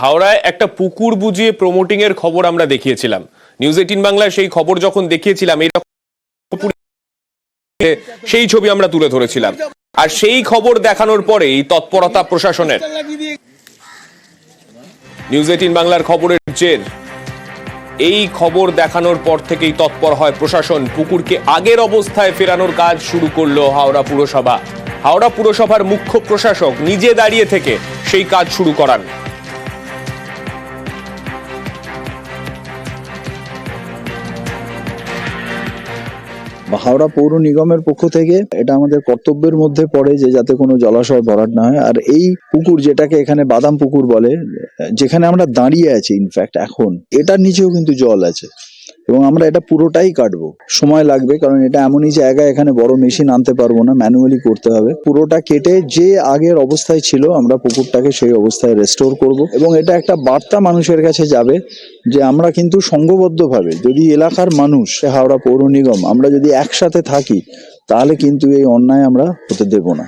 হাওড়ায় একটা পুকুর বুঝিয়ে প্রমোটিং এর খবর আমরা দেখিয়েছিলাম। নিউজ এইটিন বাংলায় সেই খবর যখন দেখিয়েছিলাম সেই ছবি আমরা তুলে ধরেছিলাম। আর সেই খবর দেখানোর পরেই তৎপরতা প্রশাসনের। নিউজ এইটিন বাংলার খবরের জের। এই খবর দেখানোর পর থেকেই তৎপর হয় প্রশাসন। পুকুরকে আগের অবস্থায় ফেরানোর কাজ শুরু করল হাওড়া পুরসভা। হাওড়া পুরসভার মুখ্য প্রশাসক নিজে দাঁড়িয়ে থেকে সেই কাজ শুরু করান। হাওড়া পৌর নিগমের পক্ষ থেকে এটা আমাদের কর্তব্যের মধ্যে পড়ে যে যাতে কোনো জলাশয় ভরাট না হয়। আর এই পুকুর যেটাকে এখানে বাদাম পুকুর বলে, যেখানে আমরা দাঁড়িয়ে আছি ইনফ্যাক্ট এখন, এটার নিচেও কিন্তু জল আছে। এবং আমরা এটা পুরোটাই কাটবো। সময় লাগবে, কারণ এটা এমনই জায়গা, এখানে বড় মেশিন আনতে পারব না, ম্যানুয়ালি করতে হবে। পুরোটা কেটে যে আগের অবস্থায় ছিল, আমরা পুকুরটাকে সেই অবস্থায় রেস্টোর করব। এবং এটা একটা বার্তা মানুষের কাছে যাবে যে, আমরা কিন্তু সংঘবদ্ধভাবে যদি এলাকার মানুষ হাওড়া পৌর নিগম, আমরা যদি একসাথে থাকি, তাহলে কিন্তু এই অন্যায় আমরা হতে দেব না।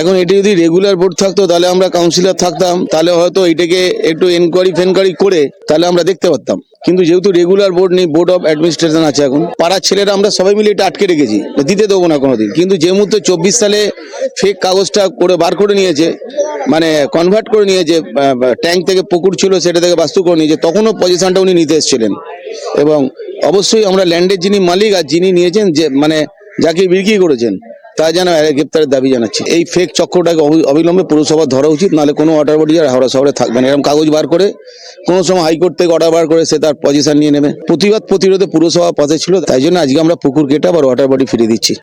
এখন এটি যদি রেগুলার বোর্ড থাকতো, তাহলে আমরা কাউন্সিলর থাকতাম, তাহলে হয়তো এটাকে একটু এনকোয়ারি ফেনকোয়ারি করে, তাহলে আমরা দেখতে পারতাম। কিন্তু যেহেতু রেগুলার বোর্ড নেই বোর্ড অফ অ্যাডমিনিস্ট্রেশন আছে এখন, পাড়ার ছেলেরা আমরা সবাই মিলে এটা আটকে রেখেছি দিতে দেবো না কোনোদিন। কিন্তু যে মুহূর্তে চব্বিশ সালে ফেক কাগজটা করে বার করে নিয়েছে মানে কনভার্ট করে নিয়েছে ট্যাঙ্ক থেকে পুকুর ছিল, সেটা থেকে বাস্তু করে নিয়েছে, তখনও পজিশনটা উনি নিতে এসেছিলেন। এবং অবশ্যই আমরা ল্যান্ডের যিনি মালিক আর যিনি নিয়েছেন, যে মানে যাকে বিক্রি করেছেন তা যেন গ্রেপ্তারের দাবি জানাচ্ছি। এই ফেক চক্রটাকে অবি- অবিলম্বে পুরসভা ধরা উচিত, নাহলে কোনো অর্ডার বডি আর হাওড়া শহরে থাকবে না। এরকম কাগজ বার করে কোনো সময় হাইকোর্ট থেকে অর্ডার বার করে সে তার পজিশন নিয়ে নেবে। প্রতিবাদ প্রতিরোধে পুরসভা পাশে ছিল, তাই জন্য আজকে আমরা পুকুর কেটে আবার ওয়াটার বডি ফিরিয়ে দিচ্ছি।